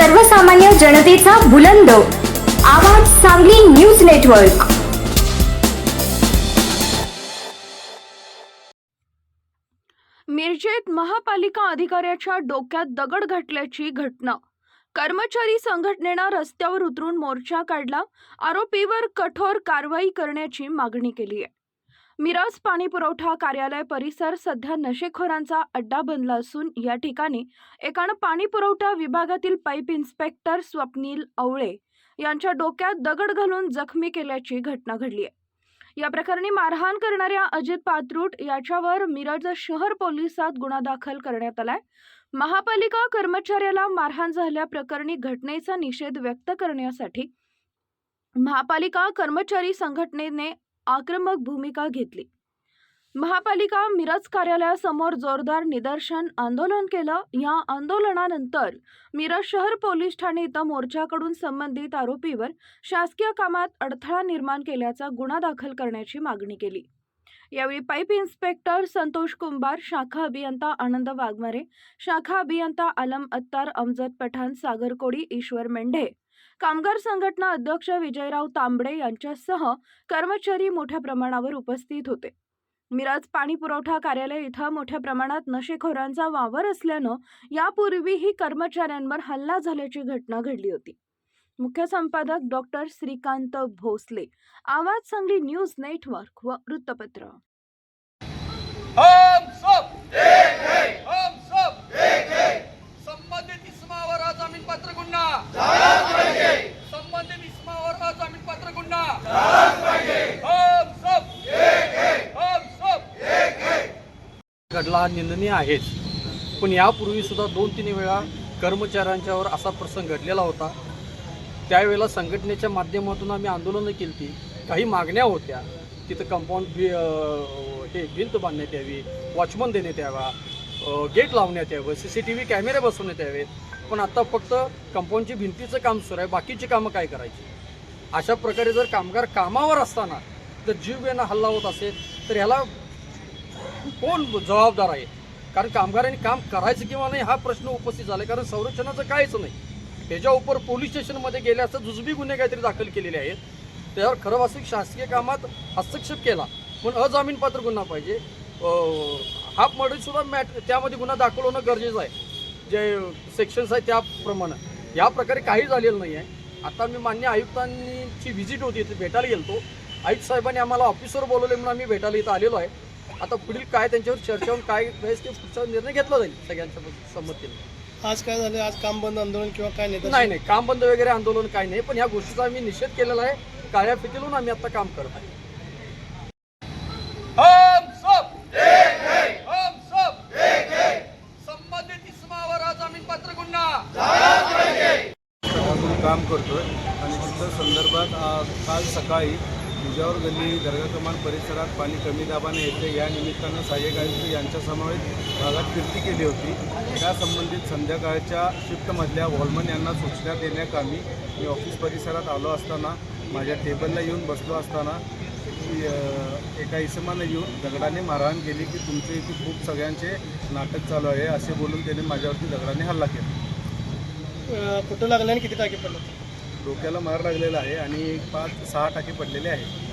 सर्वसामान्य जनतेचा बुलंद. आवाज सांगली न्यूज नेटवर्क. मिरजेत महापालिका अधिकाऱ्याच्या डोक्यात दगड घातल्याची घटना. कर्मचारी संघटनेनं रस्त्यावर उतरून मोर्चा काढला. आरोपीवर कठोर कारवाई करण्याची मागणी केली आहे मिरज पाणी पुरवठा कार्यालय परिसर सध्या नशेखोरांचा अड्डा बनला असून या ठिकाणी एकानं पाणी पुरवठा विभागातील पाईप इन्स्पेक्टर स्वप्नील आवळे यांच्या डोक्यात दगड घालून जखमी केल्याची घटना घडली आहे. या प्रकरणी मारहाण करणाऱ्या अजित पात्रूट याच्यावर मिरज शहर पोलिसात गुन्हा दाखल करण्यात आलाय. महापालिका कर्मचाऱ्याला मारहाण झाल्या प्रकरणी घटनेचा निषेध व्यक्त करण्यासाठी महापालिका कर्मचारी संघटनेने आक्रमक भूमिका घेतली. महापालिका मिरज कार्यालयासमोर जोरदार निदर्शन आंदोलन केलं. या आंदोलनानंतर मिरज शहर पोलीस ठाणे इथं मोर्चाकडून संबंधित आरोपीवर शासकीय कामात अडथळा निर्माण केल्याचा गुन्हा दाखल करण्याची मागणी केली. यावेळी पाईप इन्स्पेक्टर संतोष कुंभार शाखा अभियंता आनंद वाघमारे शाखा अभियंता आलम अत्तार अमजद पठाण सागर कोडी ईश्वर मेंढे कामगार संघटना अध्यक्ष विजयराव तांबडे यांच्यासह कर्मचारी मोठ्या प्रमाणावर उपस्थित होते. मिराज पाणी पुरवठा कार्यालय इथं मोठ्या प्रमाणात नशेखोरांचा वावर असल्यानं यापूर्वीही कर्मचाऱ्यांवर हल्ला झाल्याची घटना घडली होती. मुख्य संपादक डॉक्टर श्रीकांत भोसले आवाज सांगली न्यूज नेटवर्क व वृत्तपत्र. घडला हा निंदनीय आहेच. पण यापूर्वीसुद्धा दोन तीन वेळा कर्मचाऱ्यांच्यावर असा प्रसंग घडलेला होता. त्यावेळेला संघटनेच्या माध्यमातून आम्ही आंदोलनं केली ती काही मागण्या होत्या. तिथं कंपाऊंड बी हे भिंत बांधण्यात यावी वॉचमन देण्यात यावा गेट लावण्यात यावं सी सी टी व्ही कॅमेरे बसवण्यात यावेत. पण आता फक्त कंपाऊंडची भिंतीचं काम सुरू आहे. बाकीची कामं काय करायची? अशा प्रकारे जर कामगार कामावर असताना जर जीव यांना हल्ला होत असेल तर ह्याला कोण जबाबदार आहे? कारण कामगारांनी काम करायचं किंवा नाही हा प्रश्न उपस्थित झाला कारण संरक्षणाचं काहीच नाही. त्याच्या उपर पोलीस स्टेशनमध्ये गेल्या असं जुजबी गुन्हे काहीतरी दाखल केलेले आहेत. त्यावर खरं वास्तविक शासकीय कामात हस्तक्षेप केला. पण अजामीनपात्र गुन्हा पाहिजे. हाफ मर्डरसुद्धा मॅट त्यामध्ये गुन्हा दाखल होणं गरजेचं आहे. जे सेक्शन्स आहेत त्याप्रमाणे. या प्रकारे काही झालेलं नाही आहे. आता मी मान्य आयुक्तांची व्हिजिट होती इथे भेटायला गेलो आयुक्त साहेबांनी आम्हाला ऑफिसवर बोलवले म्हणून आम्ही भेटायला इथं आलेलो आहे. आता पुढील काय त्यांच्यावर चर्चा होऊन काय वेळेस ते पुढचा निर्णय घेतला जाईल सगळ्यांच्या संमतीने? आज काय झालं? आज काम बंद आंदोलन किंवा काय नेता नाही नाही. काम बंद वगैरे आंदोलन काय नाही. पण ह्या गोष्टीचा आम्ही निषेध केलेला आहे. काळ्या फितीलून आम्ही आता काम करत आहे. हम सब! हम सब! संबंधित इसमावर अजामीन पात्र गुन्हा! सकाळपासून काम करतोय. आणि तिथं संदर्भात काल सकाळी तुझ्यावर गल्ली दर्गा कमान परिसरात पाणी कमी दाबाने येते. या निमित्तानं सहाय्यक आयुक्त यांच्या समवेत भागात कीर्ती केली होती. त्या संबंधित संध्याकाळच्या शिफ्टमधल्या वॉलमन यांना सूचना देण्याकामी मी ऑफिस परिसरात आलो असताना माझ्या टेबलला येऊन बसलो असताना एका इसमानं येऊन दगडाने मारहाण केली की तुमचे इथे खूप सगळ्यांचे नाटक चालू आहे असे बोलून त्याने माझ्यावरती दगडाने हल्ला केला. कुठं लागलं आणि किती टाके पडलं डोक्याला मार लागलेला आहे आणि पाच सहा टाके पडलेले आहेत.